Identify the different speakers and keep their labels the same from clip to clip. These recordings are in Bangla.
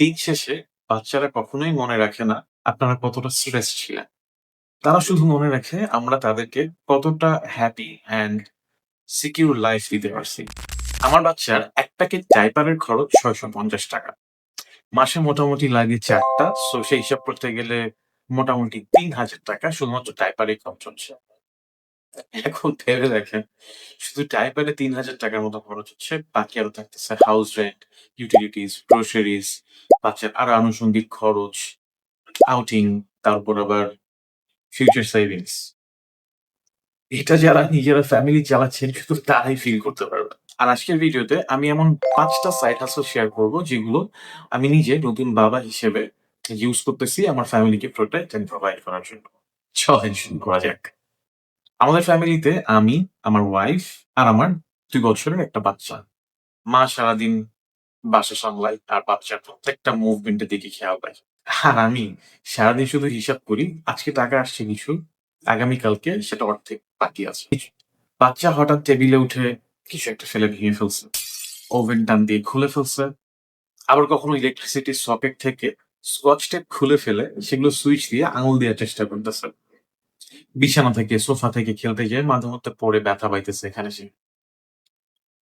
Speaker 1: দিন শেষে বাচ্চারা কখনোই মনে রাখে না আপনারা কতটা স্ট্রেস ছিলেন। তারা শুধু মনে রাখে আমরা তাদেরকে কতটা হ্যাপি অ্যান্ড সিকিউর লাইফ দিতে পারছি। আমার বাচ্চার এক প্যাকেট ডায়পারের খরচ ৳৬৫০ মাসে মোটামুটি লাগে ৪ টা। সো সেই হিসাব করতে গেলে মোটামুটি ৳৩,০০০ শুধুমাত্র ডায়পারেই খরচ হচ্ছে। এখন ভেবে দেখেন শুধু ডায়পারে ৳৩,০০০ র মতো খরচ হচ্ছে। বাকি আরও থাকতেছে হাউস রেন্ট, ইউটিলিটিস, গ্রোসারিস, বাচ্চার আরও আনুষঙ্গিক খরচ, আউটিং, তারপর আবার ফিউচার সেভিংস। এটা যারা নিজেরা ফ্যামিলি চালাচ্ছেন শুধু তারাই ফিল করতে পারবে। আর আজকের ভিডিওতে আমি এমন ৫ টা সাইড হাসল শেয়ার করব যেগুলো আমি নিজে নতুন বাবা হিসেবে ইউজ করতেছি আমার ফ্যামিলিকে প্রোটেক্ট অ্যান্ড প্রোভাইড করার জন্য। চলেন শুরু করা যাক। আমাদের ফ্যামিলিতে আমি, আমার ওয়াইফ আর আমার ২ বছরের একটা বাচ্চা। মা সারাদিন বাসা সামলায় আর বাচ্চার প্রত্যেকটা মুভমেন্ট এর দিকে খেয়াল রাখে। আর আমি সারাদিন শুধু হিসাব করি আজকে টাকা আসছে কিছু, আগামীকালকে সেটা অর্ধেক বাকি আছে। বাচ্চা হঠাৎ টেবিলে উঠে কিছু একটা ফেলে ভেঙে ফেলছে। ওভেন টান দিয়ে খুলে ফেলছে। আবার কখনো ইলেকট্রিসিটির সকেট থেকে স্কচ টেপ খুলে ফেলে সেগুলো সুইচ দিয়ে আঙুল দেওয়ার চেষ্টা করতেছে। বিছানা থেকে, সোফা থেকে খেলতে যেয়ে মাঝে মধ্যে পড়ে ব্যথা পাইতেছে এখানে সে।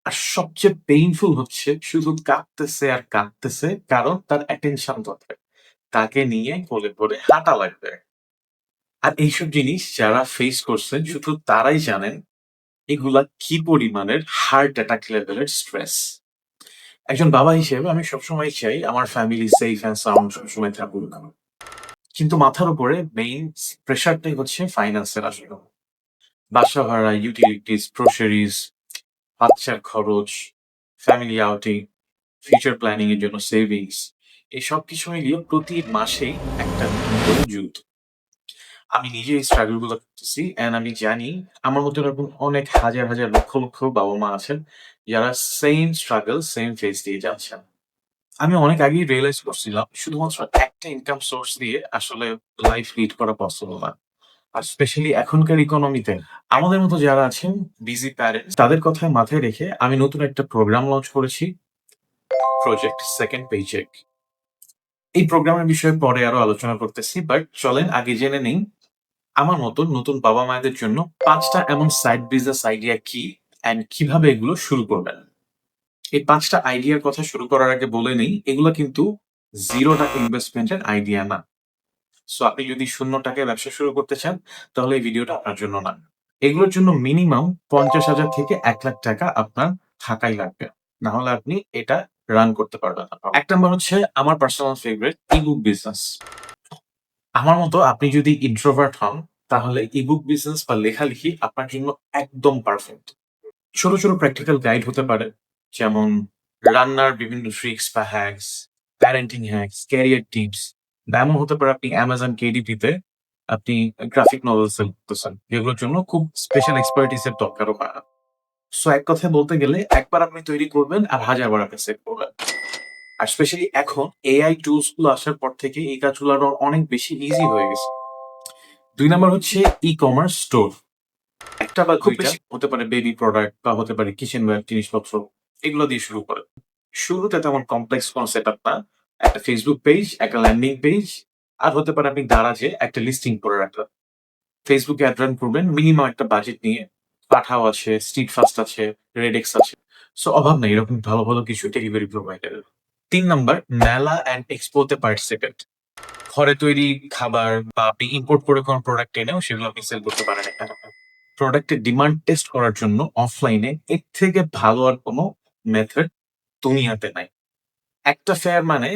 Speaker 1: আর সবচেয়ে পেইনফুল হচ্ছে শুধু কাঁদতেছে আর কাঁদতেছে কারণ তার অ্যাটেনশন দরকার। তাকে নিয়ে কোলে করে হাঁটা লাগবে। আর এইসব জিনিস যারা ফেস করছেন শুধু তারাই জানেন এগুলা কি পরিমাণের হার্ট অ্যাটাক লেভেলের স্ট্রেস। একজন বাবা হিসেবে আমি সবসময় চাই আমার ফ্যামিলি সেফ অ্যান্ড সাউন্ড সবসময় থাকুক। কিন্তু মাথার উপরে মেইন প্রেশারটাই হচ্ছে ফাইন্যান্সের আসলে। বাসা ভাড়া, ইউটিলিটিস, গ্রোসারিস, বাচ্চার খরচ, ফ্যামিলি আউটিং, ফিউচার প্ল্যানিং এর জন্য সেভিংস এই সবকিছু মিলিয়ে প্রতি মাসেই একটা যুদ্ধ। আমি নিজে এই স্ট্রাগলগুলো করতেছি অ্যান্ড আমি জানি আমার মতো এরকম অনেক হাজার, হাজার লক্ষ, লক্ষ বাবা-মা আছেন যারা সেম স্ট্রাগল, সেম ফেজ দিয়ে যাচ্ছেন। আমি অনেক আগেই রিয়েলাইজ করছিলাম, শুধুমাত্র একটা ইনকাম সোর্স দিয়ে আসলে লাইফ লিড করা পসিবল না। আর স্পেশালি এখনকার ইকোনমিতে আমাদের মতো যারা আছেন বিজি প্যারেন্টস তাদের কথা মাথায় রেখে আমি নতুন একটা প্রোগ্রাম লঞ্চ করেছি। Project second paycheck. এই প্রোগ্রামের বিষয়ে পরে আরও আলোচনা করতেছি বাট চলেন আগে জেনে নেই, আমার মতো নতুন বাবা-মায়েদের জন্য পাঁচটা এমন সাইড বিজনেস আইডিয়া কি অ্যান্ড কীভাবে এগুলো শুরু করবেন। এই ৫ টা আইডিয়ার কথা শুরু করার আগে বলে নেই এগুলো কিন্তু জিরো টাকা ইনভেস্টমেন্টের আইডিয়া না। সো আপনি যদি শূন্য টাকায় ব্যবসা শুরু করতে চান তাহলে এই ভিডিওটা আপনার জন্য না। এগুলোর জন্য মিনিমাম ৫০,০০০ থেকে ১,০০,০০০ টাকা আপনার থাকাই লাগবে। না হলে আপনি এটা রান করতে পারবেন না। ১ নাম্বার হচ্ছে আমার পার্সোনাল ফেভারিট ই-বুক বিজনেস। আমার মতো আপনি যদি ইন্ট্রোভার্ট হন তাহলে ই-বুক বিজনেস বা লেখালেখি আপনার জন্য একদম পারফেক্ট। ছোট, ছোট প্র্যাকটিক্যাল গাইড হতে পারে যেমন রান্নার বিভিন্ন ট্রিক্স বা hacks, parenting hacks, career tips এমন হতে পারে আপনি Amazon কেডিপিতে আপনি গ্রাফিক নভেল সেল করতেছেন যেগুলোর জন্য খুব স্পেশাল এক্সপার্টিস এর দরকারও হয় না। সো এক কথায় বলতে গেলে একবার আপনি তৈরি করবেন আর হাজারবার আপনি সেল করবেন। আর স্পেশালি এখন এআই টুলসগুলো আসার পর থেকে এই কাজগুলো আরও অনেক বেশি ইজি হয়ে গেছে। দুই নাম্বার হচ্ছে ই-কমার্স স্টোর। একটা বা খুব বেশি হতে পারে বেবি প্রোডাক্ট বা হতে পারে কিচেন কিচেনওয়্যার জিনিসপত্র এগুলো দিয়ে শুরু করে শুরুতে তেমন কমপ্লেক্স কোনো সেট আপ না। একটা ফেসবুক পেজ, একটা ল্যান্ডিং পেজ আর হতে পারে আপনি দারাজে একটা লিস্টিং করে রাখলেন। ফেসবুকে অ্যাড রান করবেন মিনিমাম একটা বাজেট নিয়ে। পাঠাও আছে, স্ট্রিট ফাস্ট আছে, রেডেক্স আছে। সো অভাব নাই এরকম ভালো, ভালো কিছু ডেলিভারি প্রোভাইডারের। ৩ নাম্বার মেলা অ্যান্ড এক্সপোতে পার্টিসিপেট। ঘরে তৈরি খাবার বা আপনি ইম্পোর্ট করে কোনো প্রোডাক্ট এনেও সেগুলো আপনি সেল করতে পারেন এখানে। প্রোডাক্টের ডিমান্ড টেস্ট করার জন্য অফলাইনে এর থেকে ভালো আর কোনো মেথড দুনিয়াতে নাই। একটা ফেয়ার মানে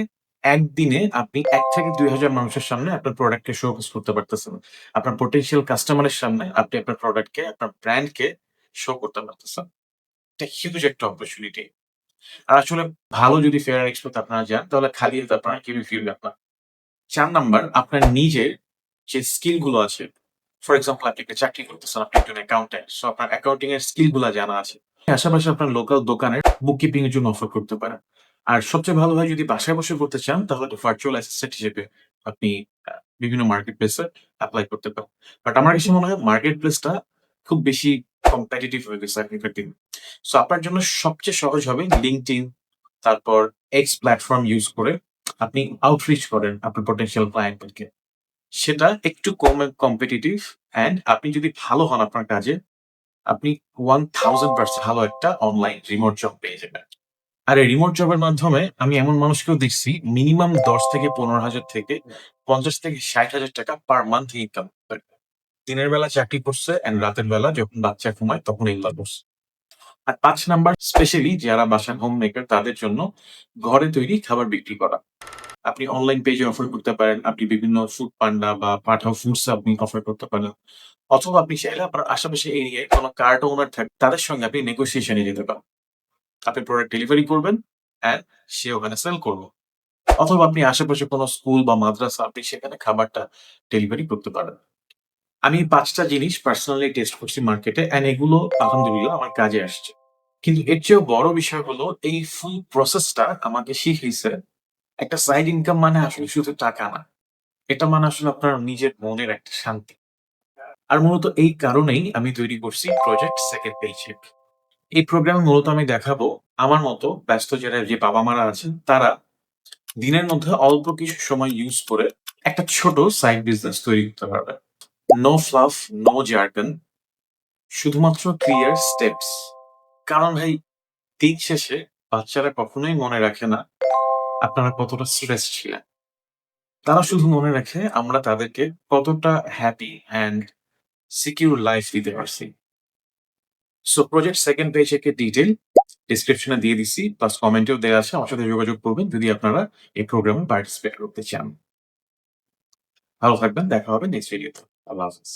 Speaker 1: একদিনে আপনি এক থেকে ২,০০০ মানুষের সামনে আপনার প্রোডাক্টকে শোকেস করতে পারতেছেন। আপনার পটেনশিয়াল কাস্টমারের সামনে আপনি আপনার প্রোডাক্টকে, আপনার ব্র্যান্ডকে শো করতে পারতেছেন। এটা হিউজ একটা অপরচুনিটি। আর আসলে ভালো যদি ফেয়ার এক্সপোতে আপনারা যান তাহলে খালি আপনারা কেউই ফিরবেন না। ৪ নাম্বার আপনার নিজের যে স্কিলগুলো আছে ফর এক্সাম্পল আপনি একটা চাকরি করতেছেন, আপনি একজন অ্যাকাউন্ট্যান্ট। সো আপনার অ্যাকাউন্টিং এর স্কিলগুলা জানা আছে। পাশাপাশি আপনার লোকাল দোকানের বুক কিপিং এর জন্য অফার করতে পারেন। আর সবচেয়ে ভালো হয় যদি বাসায় বসে করতে চান, তাহলে ভার্চুয়াল অ্যাসিস্ট্যান্ট হিসেবে আপনি বিভিন্ন মার্কেট প্লেসে অ্যাপ্লাই করতে পারেন। বাট আমার কাছে মনে হয় মার্কেট প্লেসটা খুব বেশি কম্পিটিটিভ হয়ে গেছে এখনকার দিনে। সো আপনার জন্য সবচেয়ে সহজ হবে LinkedIn, তারপর এক্স প্ল্যাটফর্ম ইউজ করে আপনি আউটরিচ করেন আপনার পটেনশিয়াল ক্লায়েন্টদেরকে সেটা একটু কম কম্পিটিটিভ অ্যান্ড আপনি যদি ভালো হন আপনার কাজে আপনি ওয়ান থাউজেন্ড পার্সেন্ট ভালো একটা অনলাইন রিমোট জব পেয়ে যাবেন। আর এই রিমোট জবের মাধ্যমে আমি এমন মানুষকেও দেখছি মিনিমাম দশ থেকে পনেরো হাজার থেকে পঞ্চাশ থেকে ষাট হাজার টাকা পার মান্থ ইনকাম দিনের বেলা চাকরি করছে এন্ড রাতের বেলা যখন বাচ্চা ঘুমায় তখন এগুলা করছে। আর পাঁচ নাম্বার স্পেশালি যারা বাসার হোম মেকার তাদের জন্য ঘরে তৈরি খাবার বিক্রি করা। আপনি অনলাইন পেজে অফার করতে পারেন, আপনি বিভিন্ন ফুড পান্ডা বা পাঠাও ফুডস আপনি অফার করতে পারেন। অথবা আপনি চাইলে আপনার আশেপাশে এরিয়ায় কোনো কার্ট ওনার থাকে তাদের সঙ্গে আপনি নেগোসিয়েশনে যেতে পারেন। আপনি প্রোডাক্ট ডেলিভারি করবেন অ্যান্ড সে ওখানে সেল করব। অথবা আপনি আশেপাশে কোনো স্কুল বা মাদ্রাসা, আপনি সেখানে খাবারটা ডেলিভারি করতে পারেন। আমি পাঁচটা জিনিস পার্সোনালি টেস্ট করছি মার্কেটে অ্যান্ড এগুলো আলহামদুলিল্লাহ আমার কাজে আসছে। কিন্তু এর চেয়েও বড় বিষয় হলো, এই ফুল প্রসেসটা আমাকে শিখিয়েছে একটা সাইড ইনকাম মানে আসলে শুধু টাকা না। এটা মানে আসলে আপনার নিজের মনের একটা শান্তি। আর মূলত এই কারণেই আমি তৈরি করছি প্রজেক্ট সেকেন্ড পেজেক এই প্রোগ্রামে মূলত আমি দেখাবো আমার মতো ব্যস্ত যারা যে বাবা মারা আছেন, তারা দিনের মধ্যে অল্প কিছু সময় ইউজ করে একটা ছোট সাইড বিজনেস তৈরি করতে পারবে। নো ফ্লাফ নো জার্গন শুধুমাত্র ক্লিয়ার স্টেপস কারণ ভাই, দিন শেষে বাচ্চারা কখনোই মনে রাখে না আপনারা কতটা স্ট্রেস ছিলেন? তারা শুধু মনে রাখে আমরা তাদেরকে কতটা হ্যাপি অ্যান্ড সিকিউর লাইফ দিতে পারছি। সো প্রজেক্ট সেকেন্ড পেজ একে ডিটেল ডিসক্রিপশনে দিয়ে দিছি প্লাস কমেন্টেও দেওয়া আছে, আমার সাথে যোগাযোগ করবেন যদি আপনারা এই প্রোগ্রামে পার্টিসিপেট করতে চান। ভালো থাকবেন, দেখা হবে নেক্সট ভিডিওতে আল্লাহ হাফিজ।